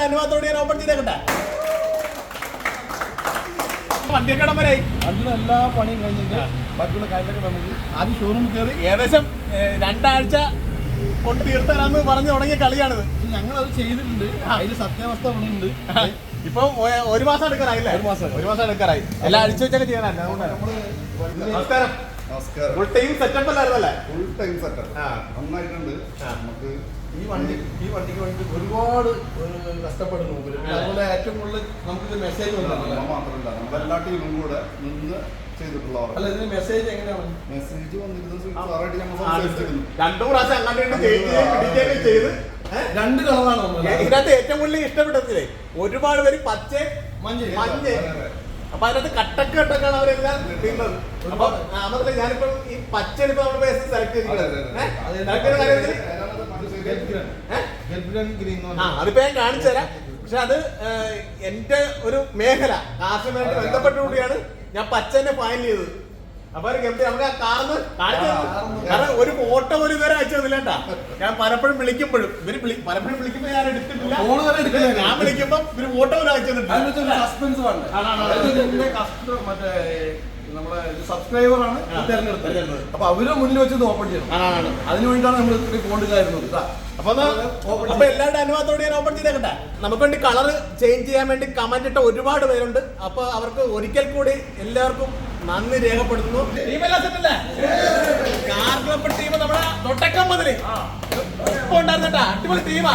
എല്ലാവരുടെ അനുവാദത്തോടെ ഞാൻ ഓപ്പൺ ചെയ്തേക്കട്ടെ. വണ്ടിയൊക്കെ വരെ അതിന് എല്ലാ പണിയും കഴിഞ്ഞിട്ട് ബാക്കിയുള്ള കാര്യങ്ങളൊക്കെ നമുക്ക് ആദ്യം ഷോറൂം കയറി ഏകദേശം രണ്ടാഴ്ച കൊണ്ട് തീർത്തരാന്ന് പറഞ്ഞു തുടങ്ങിയ കളിയാണിത്. ഞങ്ങൾ അത് ചെയ്തിട്ടുണ്ട്. അതിന് സത്യാവസ്ഥ ഉണ്ട് ഇപ്പൊ ഒരു മാസം എടുക്കാറായില്ലേ? ഒരു മാസം. ഒരു മാസം എടുക്കാറായി. എല്ലാം അടിച്ചു വെച്ചൊക്കെ ചെയ്യാനല്ലേ നമസ്കാരം. Full time setup അല്ലായിരുന്നല്ലേ? Full time setup. നന്നായിട്ടുണ്ട്. നമുക്ക് ഈ വണ്ടി ഈ വണ്ടിക്ക് വേണ്ടി ഒരുപാട് കഷ്ടപ്പെടുന്നു അതുപോലെ ഏറ്റവും കൂടുതൽ നമുക്ക് മെസ്സേജ് മാത്രമല്ല ടീമും കൂടെ നിന്ന് ചെയ്തിട്ടുള്ളവർ. അല്ല ഇതിന് മെസ്സേജ് എങ്ങനെയാണ്? മെസ്സേജ് വന്നിരുന്നത് സാറായിട്ട് ഞങ്ങൾ സംസാരിച്ചിരുന്നു. രണ്ടു പ്രാവശ്യം അങ്ങോട്ട് ചെയ്ത്? രണ്ട് കളറാണ് നമ്മൾ ഇതിനകത്ത് ഏറ്റവും കൂടുതൽ ഇഷ്ടപ്പെട്ടതില്ലേ? ഒരുപാട് പേര് പച്ച മഞ്ഞ. മഞ്ഞ. അപ്പൊ അതിനകത്ത് കട്ടക്ക് കട്ടക്കാണ് അവരെല്ലാം തിന്നത്. അപ്പൊ മാത്രമല്ല ഞാനിപ്പോ ഈ പച്ച എടുത്ത് നമ്മുടെ സെലക്ട് ചെയ്തിരിക്കുന്നത്. ആ അതിപ്പോ ഞാൻ കാണിച്ചു തരാം. പക്ഷെ അത് എന്റെ ഒരു മേഖല കാർഷികമായിട്ട് ബന്ധപ്പെട്ടുകൂടിയാണ് ഞാൻ പച്ചനെ ഫൈൻ ചെയ്തത്. അപ്പൊ ഒരു ഗംഭീര നമുക്ക് ആ കാർന്ന് കാണിച്ചു കാരണം ഒരു ഫോട്ടോ ഒരു വരെ അയച്ചു തന്നില്ലേട്ടാ ഞാൻ പലപ്പോഴും വിളിക്കുമ്പോഴും ഇവർ പലപ്പോഴും വിളിക്കുമ്പോ ഞാൻ എടുത്തിട്ടില്ല. ഞാൻ. വിളിക്കുമ്പോ ഇവർ ഫോട്ടോ ഒരു അയച്ചു തന്നിട്ടില്ല. സസ്പെൻസ് മറ്റേ നമ്മളെ സബ്സ്ക്രൈബറാണ് തെരഞ്ഞെടുത്തത്. അപ്പൊ അവരെ മുന്നിൽ വെച്ച് ഇത് ഓപ്പൺ ചെയ്യണം. അതിനു വേണ്ടിയിട്ടാണ് നമ്മൾ ഇത്രയും പോണ്ടുകാരുന്നത് കേട്ടാ അപ്പൊ അപ്പൊ എല്ലാവരുടെ അനുവാദത്തോടെ ഞാൻ ഓപ്പൺ ചെയ്തേക്കട്ടെ. നമുക്ക് വേണ്ടി കളർ ചേഞ്ച് ചെയ്യാൻ വേണ്ടി കമന്റ് ഇട്ട ഒരുപാട് പേരുണ്ട്. അപ്പൊ അവർക്ക് ഒരിക്കൽ കൂടി എല്ലാവർക്കും നന്ദി രേഖപ്പെടുത്തുന്നു. അല്ലേ ടീം നമ്മുടെ തൊട്ടക്കം മുതൽ. ഇപ്പൊ ഉണ്ടായിരുന്നട്ടാ. അടിപൊളി ടീമാ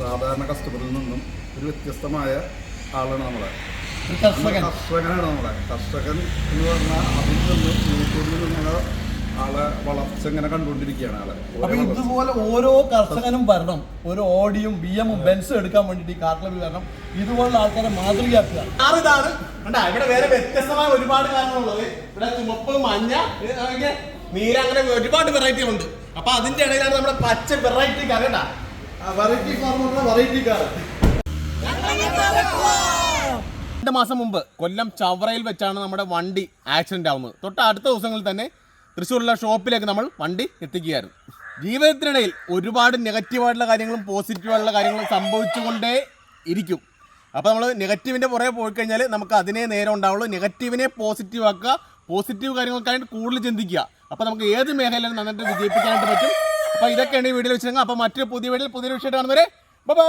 സാധാരണ കസ്റ്റമറിൽ നിന്നും ഒരു വ്യത്യസ്തമായ ആളാണ് നമ്മളെ. കർഷകൻ. കർഷകനാണ് നമ്മളെ കർഷകൻ എന്ന് പറഞ്ഞാൽ അതിൽ നിന്ന് യൂട്യൂബിൽ നിന്ന് ആളെ വളർച്ച ഇങ്ങനെ കണ്ടുകൊണ്ടിരിക്കുകയാണ് ആളെ. അപ്പൊ ഇതുപോലെ ഓരോ കർഷകനും വരണം. ഒരു ഓഡിയും ബി എമ്മും ബെൻസും എടുക്കാൻ വേണ്ടിട്ട് ഈ കാർ ക്ലബിൽ വരണം. ഇതുപോലുള്ള ആൾക്കാരെ മാതൃകയാക്കുക. ഇതാണ് കണ്ടാ? ഇവിടെ വേറെ വ്യത്യസ്തമായ ഒരുപാട് കാര്യങ്ങളുള്ളത് ഇവിടെ ചുമപ്പ് മഞ്ഞ നീല അങ്ങനെ ഒരുപാട് വെറൈറ്റി ഉണ്ട്. അപ്പൊ അതിന്റെ ഇടയിലാണ് നമ്മുടെ പച്ച വെറൈറ്റി കാർ കേട്ടാ വെറൈറ്റി കാർ എന്ന് പറഞ്ഞാൽ വെറൈറ്റി കാർ രണ്ട് മാസം മുമ്പ് കൊല്ലം ചവറയിൽ വെച്ചാണ് നമ്മുടെ വണ്ടി ആക്സിഡന്റ് ആവുന്നത്. തൊട്ട് അടുത്ത ദിവസങ്ങളിൽ തന്നെ തൃശ്ശൂരിലെ ഷോപ്പിലേക്ക് നമ്മൾ വണ്ടി എത്തിക്കുകയായിരുന്നു. ജീവിതത്തിനിടയിൽ ഒരുപാട് നെഗറ്റീവായിട്ടുള്ള കാര്യങ്ങളും പോസിറ്റീവായിട്ടുള്ള കാര്യങ്ങളും സംഭവിച്ചുകൊണ്ടേ ഇരിക്കും. അപ്പോൾ നമ്മൾ നെഗറ്റീവിന്റെ പുറകെ പോയി കഴിഞ്ഞാൽ നമുക്ക് അതിനെ നേരെ ഉണ്ടാവുള്ളൂ. നെഗറ്റീവിനെ പോസിറ്റീവ് ആക്കുക പോസിറ്റീവ് കാര്യങ്ങൾക്കായിട്ട് കൂടുതൽ ചിന്തിക്കുക. അപ്പോൾ നമുക്ക് ഏത് മേഖലയിലും നന്നായിട്ട് വിജയിപ്പിക്കാനായിട്ട് പറ്റും. അപ്പോൾ ഇതൊക്കെയാണ് ഈ വീഡിയോയിൽ വെച്ചിരുന്നത്. അപ്പോൾ മറ്റൊരു പുതിയ വീഡിയോയിൽ പുതിയ വിഷയമായിട്ട് കാണുന്നവരെ ബൈ